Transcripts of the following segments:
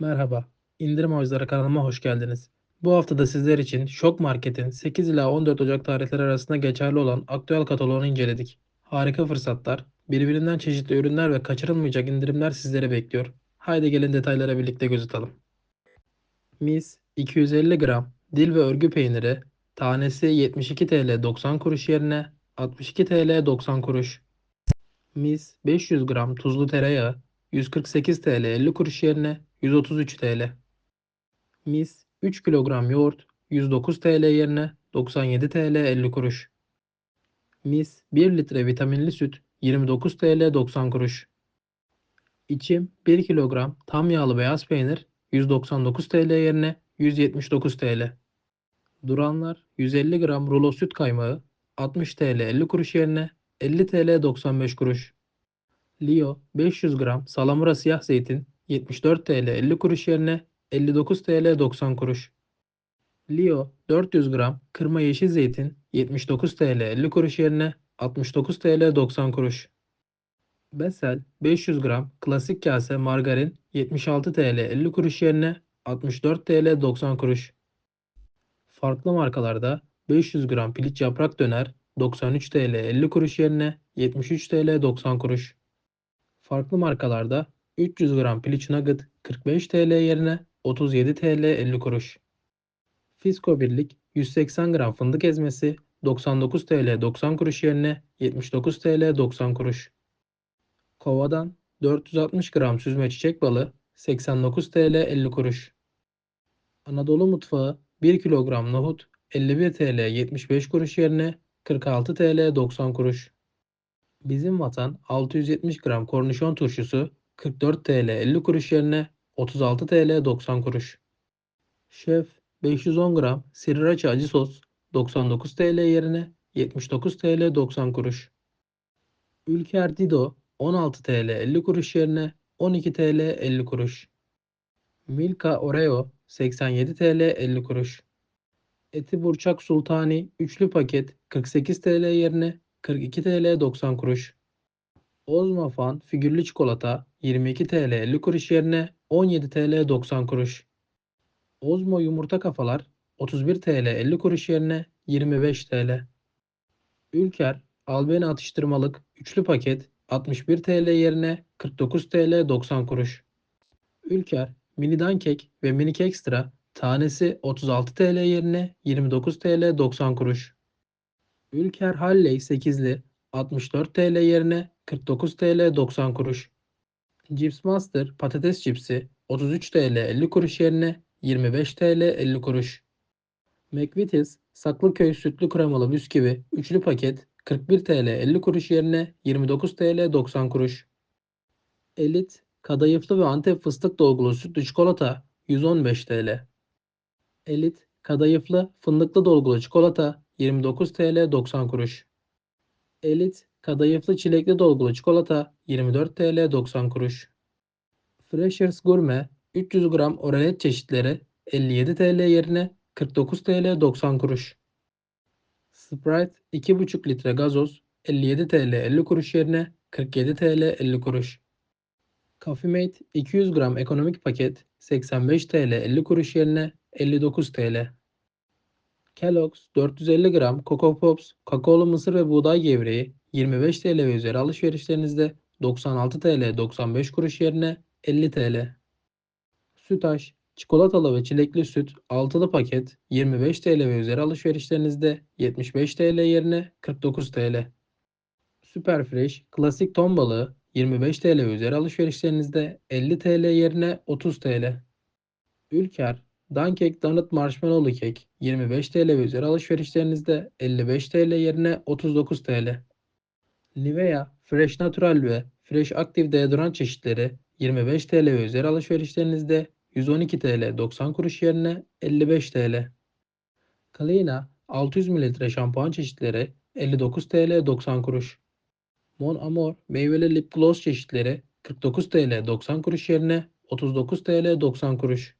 Merhaba, İndirim Avcıları kanalıma hoş geldiniz. Bu hafta da sizler için Şok Market'in 8 ila 14 Ocak tarihleri arasında geçerli olan aktüel kataloğunu inceledik. Harika fırsatlar, birbirinden çeşitli ürünler ve kaçırılmayacak indirimler sizleri bekliyor. Haydi gelin detaylara birlikte göz atalım. Mis 250 gram dil ve örgü peyniri tanesi 72 TL 90 kuruş yerine 62 TL 90 kuruş. Mis 500 gram tuzlu tereyağı 148 TL 50 kuruş yerine 133 TL. Mis 3 kilogram yoğurt 109 TL yerine 97 TL 50 kuruş. Mis 1 litre vitaminli süt 29 TL 90 kuruş. İçim 1 kilogram tam yağlı beyaz peynir 199 TL yerine 179 TL. Duranlar 150 gram rulo süt kaymağı 60 TL 50 kuruş yerine 50 TL 95 kuruş. Lio 500 gram salamura siyah zeytin 74 TL 50 kuruş yerine 59 TL 90 kuruş. Lio 400 gram kırma yeşil zeytin 79 TL 50 kuruş yerine 69 TL 90 kuruş. Besel 500 gram klasik kase margarin 76 TL 50 kuruş yerine 64 TL 90 kuruş. Farklı markalarda 500 gram piliç yaprak döner 93 TL 50 kuruş yerine 73 TL 90 kuruş. Farklı markalarda 300 gram piliç nugget 45 TL yerine 37 TL 50 kuruş. Fisko Birlik 180 gram fındık ezmesi 99 TL 90 kuruş yerine 79 TL 90 kuruş. Kova'dan 460 gram süzme çiçek balı 89 TL 50 kuruş. Anadolu Mutfağı 1 kilogram nohut 51 TL 75 kuruş yerine 46 TL 90 kuruş. Bizim Vatan 670 gram kornişon turşusu 44 TL 50 kuruş yerine 36 TL 90 kuruş. Şef 510 gram sriracha acı sos 99 TL yerine 79 TL 90 kuruş. Ülker Dido 16 TL 50 kuruş yerine 12 TL 50 kuruş. Milka Oreo 87 TL 50 kuruş. Eti Burçak Sultani üçlü paket 48 TL yerine 42 TL 90 kuruş. Ozma Fan figürlü çikolata 22 TL 50 kuruş yerine 17 TL 90 kuruş. Ozmo yumurta kafalar 31 TL 50 kuruş yerine 25 TL. Ülker Albeni atıştırmalık üçlü paket 61 TL yerine 49 TL 90 kuruş. Ülker mini kek ve mini ekstra tanesi 36 TL yerine 29 TL 90 kuruş. Ülker Halley 8'li 64 TL yerine 49 TL 90 kuruş. Cips Master patates cipsi 33 TL 50 kuruş yerine 25 TL 50 kuruş. McVitie's Saklıköy sütlü kremalı bisküvi üçlü paket 41 TL 50 kuruş yerine 29 TL 90 kuruş. Elit kadayıflı ve antep fıstık dolgulu sütlü çikolata 115 TL. Elit kadayıflı fındıklı dolgulu çikolata 29 TL 90 kuruş. Elit kadayıflı çilekli dolgulu çikolata 24 TL 90 kuruş. Freshers Gourmet 300 gram oralet çeşitleri 57 TL yerine 49 TL 90 kuruş. Sprite 2,5 litre gazoz 57 TL 50 kuruş yerine 47 TL 50 kuruş. Coffee Mate 200 gram ekonomik paket 85 TL 50 kuruş yerine 59 TL. Kellogg's 450 gram Coco Pops, kakaolu mısır ve buğday gevreği 25 TL ve üzeri alışverişlerinizde 96 TL 95 kuruş yerine 50 TL. Sütaş, çikolatalı ve çilekli süt altılı paket 25 TL ve üzeri alışverişlerinizde 75 TL yerine 49 TL. Süper Fresh, klasik ton balığı 25 TL ve üzeri alışverişlerinizde 50 TL yerine 30 TL. Ülker, Dankek Donut Marshmallow Kek 25 TL ve üzeri alışverişlerinizde 55 TL yerine 39 TL. Nivea Fresh Natural ve Fresh Active deodorant çeşitleri 25 TL ve üzeri alışverişlerinizde 112 TL 90 kuruş yerine 55 TL. Kalina 600 ml şampuan çeşitleri 59 TL 90 kuruş. Mon Amour meyveli lip gloss çeşitleri 49 TL 90 kuruş yerine 39 TL 90 kuruş.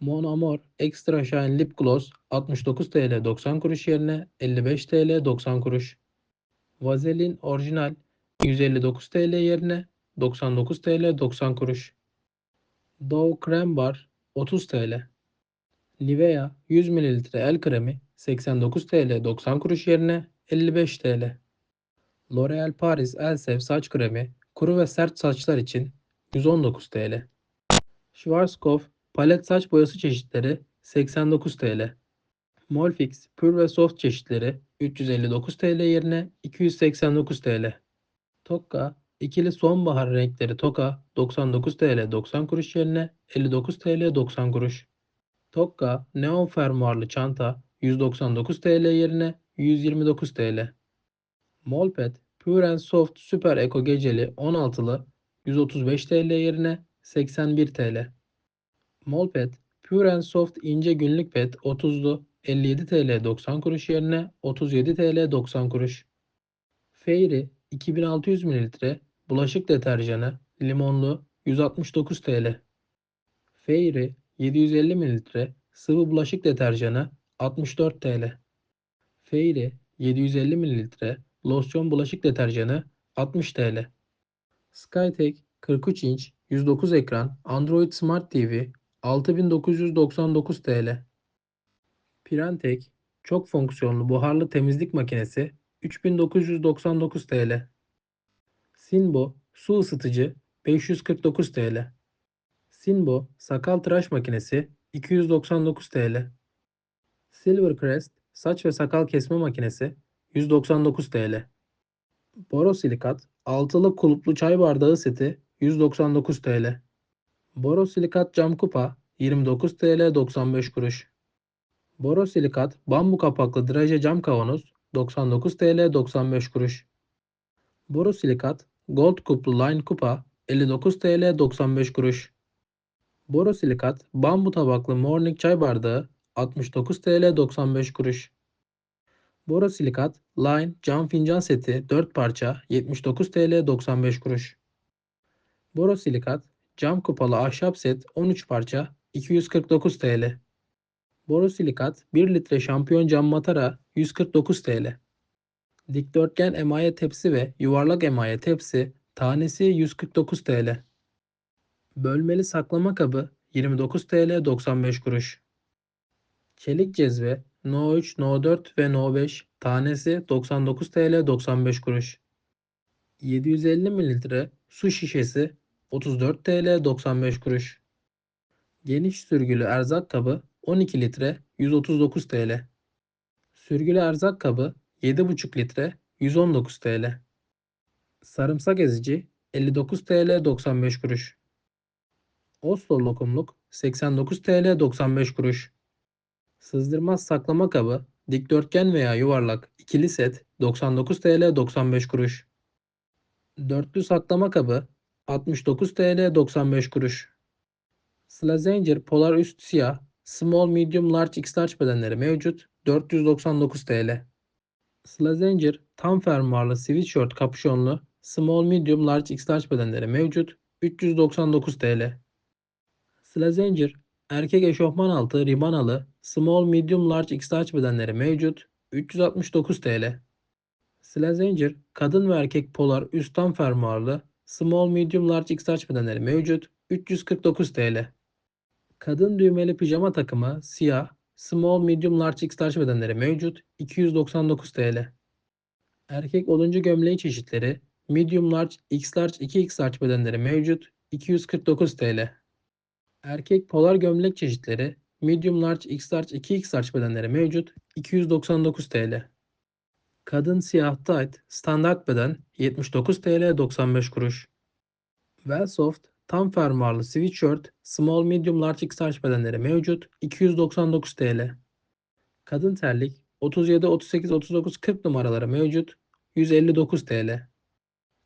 Mon Amour Extra Shine Lip Gloss 69 TL 90 kuruş yerine 55 TL 90 kuruş. Vaseline Orijinal 159 TL yerine 99 TL 90 kuruş. Dove Krem Bar 30 TL. Nivea 100 ml el kremi 89 TL 90 kuruş yerine 55 TL. L'Oreal Paris Elsev saç kremi kuru ve sert saçlar için 119 TL. Schwarzkopf palet saç boyası çeşitleri 89 TL. Molfix Pure ve Soft çeşitleri 359 TL yerine 289 TL. Tokka ikili sonbahar renkleri Toka 99 TL 90 kuruş yerine 59 TL 90 kuruş. Tokka neon fermuarlı çanta 199 TL yerine 129 TL. Molpet Pure and Soft Super Eco Geceli 16'lı 135 TL yerine 81 TL. Molpet Pure and Soft ince günlük pet 30'lu 57 TL 90 kuruş yerine 37 TL 90 kuruş. Fairy 2600 ml bulaşık deterjanı limonlu 169 TL. Fairy 750 ml sıvı bulaşık deterjanı 64 TL. Fairy 750 ml losyon bulaşık deterjanı 60 TL. Skytech 43 inç 109 ekran Android Smart TV 6999 TL. Pirantek çok fonksiyonlu buharlı temizlik makinesi 3999 TL. Sinbo su ısıtıcı 549 TL. Sinbo sakal tıraş makinesi 299 TL. Silvercrest saç ve sakal kesme makinesi 199 TL. Borosilikat altılı kulplu çay bardağı seti 199 TL. Borosilikat cam kupa 29 TL 95 kuruş. Borosilikat bambu kapaklı draje cam kavanoz 99 TL 95 kuruş. Borosilikat gold kuplu line kupa 59 TL 95 kuruş. Borosilikat bambu tabaklı morning çay bardağı 69 TL 95 kuruş. Borosilikat line cam fincan seti 4 parça 79 TL 95 kuruş. Borosilikat cam kupalı ahşap set 13 parça 249 TL. Borosilikat 1 litre şampiyon cam matara 149 TL. Dikdörtgen emaye tepsi ve yuvarlak emaye tepsi tanesi 149 TL. Bölmeli saklama kabı 29 TL 95 kuruş. Çelik cezve No 3, No 4 ve No 5 tanesi 99 TL 95 kuruş. 750 mililitre su şişesi 34 TL 95 kuruş. Geniş sürgülü erzak kabı 12 litre 139 TL. Sürgülü erzak kabı 7,5 litre 119 TL. Sarımsak ezici 59 TL 95 kuruş. Oslo lokumluk 89 TL 95 kuruş. Sızdırmaz saklama kabı dikdörtgen veya yuvarlak ikili set 99 TL 95 kuruş. Dörtlü saklama kabı 69 TL 95 kuruş. Slazenger Polar üst siyah Small Medium Large X Large bedenleri mevcut 499 TL. Slazenger tam fermuarlı sweatshirt kapüşonlu Small Medium Large X Large bedenleri mevcut 399 TL. Slazenger erkek eşofman altı ribanalı Small Medium Large X Large bedenleri mevcut 369 TL. Slazenger kadın ve erkek polar üst tam fermuarlı Small Medium Large X Large bedenleri mevcut 349 TL. Kadın düğmeli pijama takımı siyah Small Medium Large X Large bedenleri mevcut 299 TL. Erkek olunca gömleği çeşitleri Medium Large, X Large, 2X Large bedenleri mevcut 249 TL. Erkek polar gömlek çeşitleri Medium Large, X Large, 2X Large bedenleri mevcut 299 TL. Kadın siyah tight standart beden 79 TL 95 kuruş. Wellsoft tam fermuarlı sweatshirt small medium large X large bedenleri mevcut 299 TL. Kadın terlik 37, 38, 39, 40 numaraları mevcut 159 TL.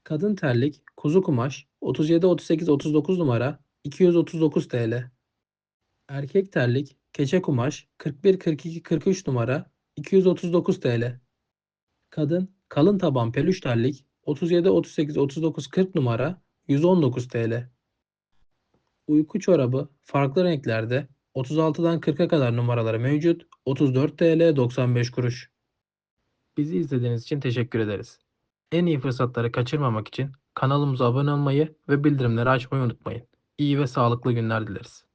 Kadın terlik kuzu kumaş 37, 38, 39 numara 239 TL. Erkek terlik keçe kumaş 41, 42, 43 numara 239 TL. Kadın kalın taban peluş terlik 37, 38, 39, 40 numara 119 TL. Uyku çorabı farklı renklerde 36'dan 40'a kadar numaraları mevcut 34 TL 95 kuruş. Bizi izlediğiniz için teşekkür ederiz. En iyi fırsatları kaçırmamak için kanalımıza abone olmayı ve bildirimleri açmayı unutmayın. İyi ve sağlıklı günler dileriz.